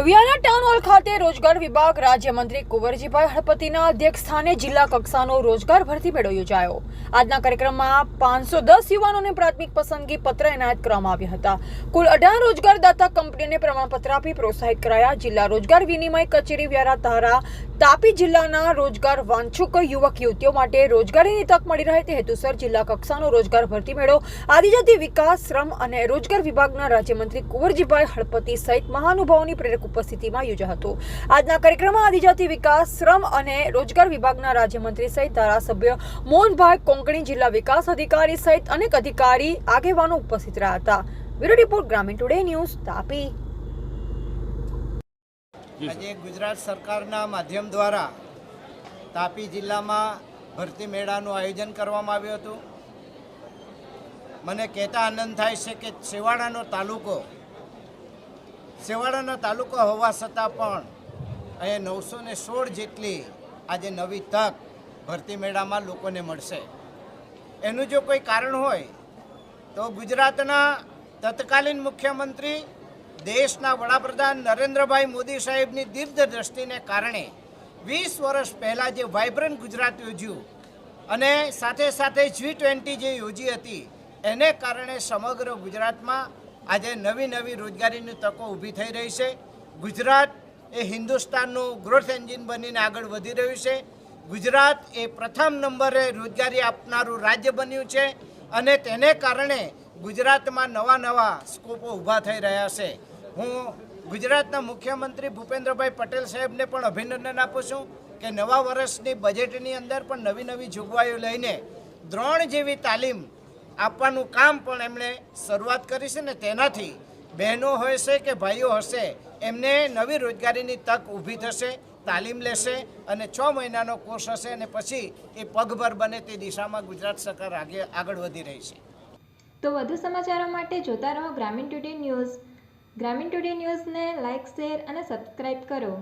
Mall ખાતે રોજગાર વિભાગ રાજ્યમંત્રી કુંવરજીભાઈ હળપતિના અધ્યક્ષસ્થાને જિલ્લા કક્ષાનો રોજગાર ભરતી મેળો યોજાયો. આજના કાર્યક્રમમાં પાંચસો દસ યુવાનોને પ્રાથમિક પસંદગી પત્ર એનાયત કરવામાં આવ્યા હતા. કુલ અઢાર રોજગારદાતા કંપનીને પ્રમાણપત્ર આપી પ્રોત્સાહિત કરાયા. જિલ્લા રોજગાર વિનિમય કચેરી વ્યારા ધારા તાપી જિલ્લાના રોજગાર વાંછુક યુવક યુવતીઓ માટે રોજગારીની તક મળી રહે તે હેતુસર જિલ્લા કક્ષાનો રોજગાર ભરતી મેળો, આદિજાતિ વિકાસ શ્રમ અને રોજગાર વિભાગના રાજ્યમંત્રી કુંવરજીભાઈ હળપતિ સહિત મહાનુભાવોની પ્રેરક ઉપસ્થિતિમાં યોજાયો હતો. આજના કાર્યક્રમમાં આદિજાતિ વિકાસ, શ્રમ અને રોજગાર વિભાગના રાજ્યમંત્રી સહિત ધારાસભ્ય મોહનભાઈ કોંકણી, જિલ્લા વિકાસ અધિકારી સહિત અનેક અધિકારી, આગેવાનો ઉપસ્થિત રહ્યા હતા. Bureau report, Gramin today news Tapi. આજે ગુજરાત સરકારના માધ્યમ દ્વારા તાપી જિલ્લામાં ભરતી મેળાનું આયોજન કરવામાં આવ્યું હતું. મને કહેતા આનંદ થાય છે કે છેવાડાનો તાલુકો છેવાડાનો તાલુકો હોવા છતાં પણ અહીંયા નવસો ને સોળ જેટલી આજે નવી તક ભરતી મેળામાં લોકોને મળશે. એનું જો કોઈ કારણ હોય, તો ગુજરાતના તત્કાલીન મુખ્યમંત્રી, દેશના વડાપ્રધાન નરેન્દ્રભાઈ મોદી સાહેબની દીર્ઘદ્રષ્ટિને કારણે વીસ વર્ષ પહેલાં જે વાઇબ્રન્ટ ગુજરાત યોજ્યું અને સાથે સાથે જી ટ્વેન્ટી જે યોજી હતી, એને કારણે સમગ્ર ગુજરાતમાં આજે નવી નવી રોજગારીની તકો ઊભી થઈ રહી છે. ગુજરાત એ હિન્દુસ્તાનનું ગ્રોથ એન્જિન બનીને આગળ વધી રહ્યું છે. ગુજરાત એ પ્રથમ નંબરે રોજગારી આપનારું રાજ્ય બન્યું છે અને તેને કારણે ગુજરાતમાં નવા નવા સ્કોપો ઊભા થઈ રહ્યા છે. હું ગુજરાતના મુખ્યમંત્રી ભૂપેન્દ્રભાઈ પટેલ સાહેબને પણ અભિનંદન આપું છું કે નવા વર્ષની બજેટની અંદર પણ નવી નવી જોગવાઈઓ લઈને દ્રોણ જેવી તાલીમ આપવાનું કામ પણ એમણે શરૂઆત કરી છે ને તેનાથી બહેનો હશે કે ભાઈઓ હશે, એમને નવી રોજગારીની તક ઊભી થશે, તાલીમ લેશે અને છ મહિનાનો કોર્સ હશે અને પછી એ પગભર બને તે દિશામાં ગુજરાત સરકાર આગે, આગળ વધી રહી છે. તો વધુ સમાચારો માટે જોતા રહો Gramin today news. Gramin today ન્યૂઝને લાઇક શેર અને સબસ્ક્રાઇબ કરો.